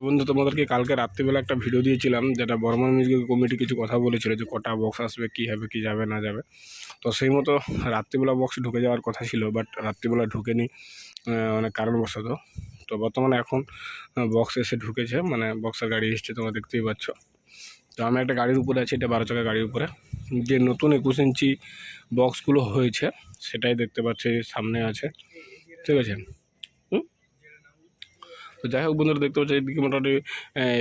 বন্ধু, তোমাদেরকে কালকে রাত্রিবেলা একটা ভিডিও দিয়েছিলাম, যেটা বর্মন মিউজিক কমিটি কিছু কথা বলেছিল যে কটা বক্স আসবে, কী হবে, কী যাবে, না যাবে। তো সেই মতো রাত্রিবেলা বক্স ঢুকে যাওয়ার কথা ছিল বাট রাত্রিবেলা ঢুকেনি অনেক কারণবশত। তো বর্তমানে এখন বক্স এসে ঢুকেছে মানে বক্সের গাড়ি এসছে, তোমরা দেখতেই পাচ্ছ। তো আমি একটা গাড়ির উপরে আছি, এটা বারো চাকা গাড়ির উপরে। যে নতুন একুশ ইঞ্চি বক্সগুলো হয়েছে, সেটাই দেখতে পাচ্ছি, সামনে আছে। ঠিক আছে? তো যাই হোক বন্ধুরা, দেখতে পাচ্ছি এদিকে মোটামুটি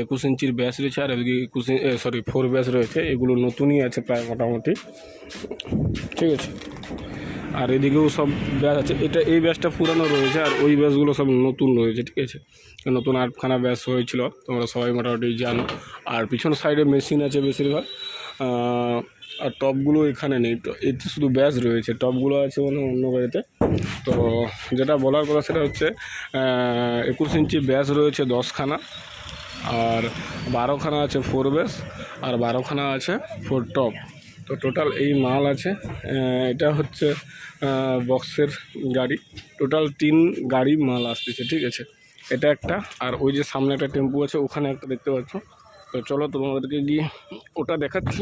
একুশ ইঞ্চির ব্যাস রয়েছে, আর এদিকে একুশ সরি ফোর ব্যাস রয়েছে। এগুলো নতুনই আছে প্রায় মোটামুটি। ঠিক আছে? আর এদিকেও সব ব্যাস আছে। এটা, এই ব্যাসটা পুরানো রয়েছে, আর ওই ব্যাসগুলো সব নতুন রয়েছে, ঠিক আছে? নতুন আটখানা ব্যাস হয়েছিল, তোমরা সবাই মোটামুটি জানো। আর পিছন সাইডে মেশিন আছে বেশিরভাগ। আর টপগুলো এখানে নেই। তো এতে শুধু ব্যাস রয়েছে। টপগুলো আছে মানে অন্য গাড়িতে। তো যেটা বলার কথা সেটা হচ্ছে একুশ ইঞ্চি ব্যাস রয়েছে দশখানা। আর বারোখানা আছে ফোর ব্যাস আর বারোখানা আছে ফোর টপ তো টোটাল এই মাল আছে। এটা হচ্ছে বক্সের গাড়ি। টোটাল তিন গাড়ি মাল আসতেছে, ঠিক আছে? এটা একটা, আর ওই যে সামনে একটা টেম্পু আছে, ওখানে একটা দেখতে পাচ্ছ। তো চলো তোমাদেরকে গিয়ে ওটা দেখাচ্ছি।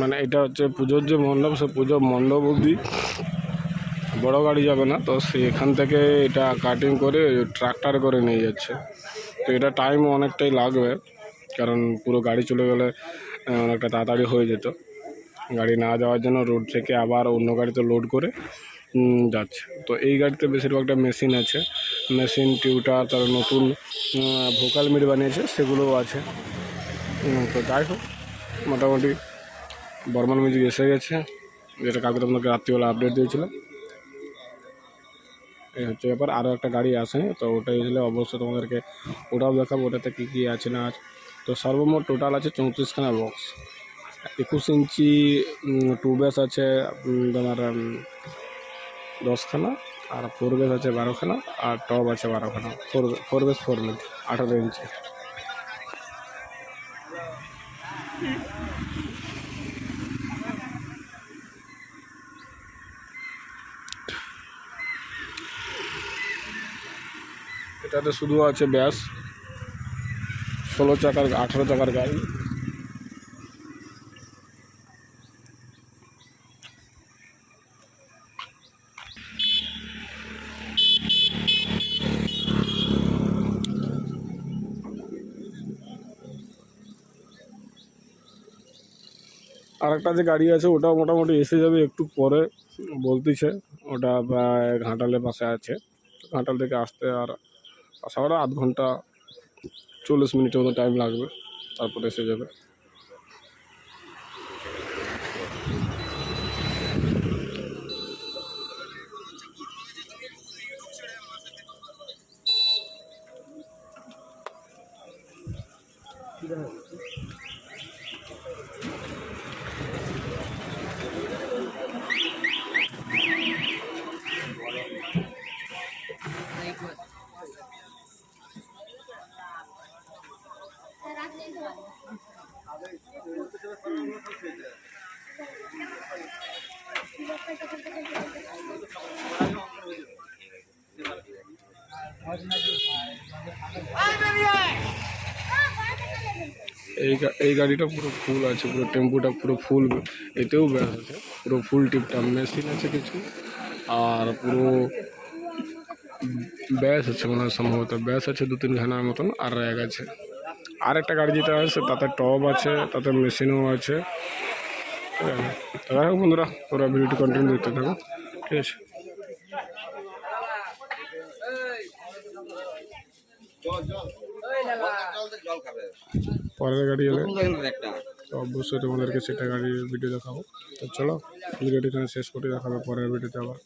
মানে এটা হচ্ছে পুজোর যে মণ্ডপ, সে পুজোর মণ্ডপ অবধি বড় গাড়ি যাবে না, তো সেখান থেকে এটা কাটিং করে ট্রাক্টর করে নিয়ে যাচ্ছে। তো এটা টাইম অনেকটাই লাগবে, কারণ পুরো গাড়ি চলে গেলে অনেকটা তাড়াতাড়ি হয়ে যেত। গাড়ি না যাওয়ার জন্য রোড থেকে আবার অন্য গাড়িতে লোড করে যাচ্ছে। তো এই গাড়িতে বেশিরভাগটা মেশিন আছে। মেশিন টিউটার তার নতুন ভোকাল মিট বানিয়েছে, সেগুলোও আছে। তো যাই হোক, মোটামুটি বর্মান মিউজিক এসে গেছে। যেটা কালকে তোমাকে রাত্রিবেলা আপডেট দিয়েছিলাম। এই হচ্ছে ব্যাপার। আরও একটা গাড়ি আসেনি তো ওটা এসলে অবশ্যই তোমাদেরকে ওটাও দেখাবো, ওটাতে কী কী আছে না আছে। তো সর্বমোট টোটাল আছে চৌত্রিশখানা বক্স একুশ ইঞ্চি টু বেস আছে তোমার দশখানা, আর ফোর বেস আছে বারোখানা, আর টপ আছে বারোখানা। Four four base four minute আঠারো ইঞ্চি। এটাতে শুধু আছে ব্যাস। ষোলো চাকার, আঠেরো চাকার গাড়ি। আরেকটা যে গাড়ি আছে ওটা মোটামুটি এসে যাবে একটু পরে, বলতেছে। ওটা ঘাটালের পাশে আছে। ঘাটাল থেকে আসতে আর আসা করা আধ ঘণ্টা চল্লিশ মিনিটের মতো টাইম লাগবে তারপরে এসে যাবে। Thank গা- এই গাড়িটা পুরো ফুল আছে, পুরো টেম্পুটা পুরো ফুল, এতেও ব্যাস আছে। পুরো ফুল টিপটা মেশিন আছে কিছু, আর পুরো ব্যাস আছে মনে হয় সম্ভবত। ব্যাস আছে দু তিন ঘানার মতন, আর র্যাক আছে। আর একটা গাড়ি যেটা আছে, তাতে টব আছে, তাতে মেশিনও আছে। যাই বন্ধুরা তোরা ভিডিওটি কন্টিনিউ দেখতে থাকো। ঠিক আছে? পরের গাড়ি এলে তো অবশ্যই তোমাদেরকে সেটা গাড়ির ভিডিও দেখাবো। তো চলো ভিডিওটি এখানে শেষ করে দেখাবে পরের ভিডিওতে আবার।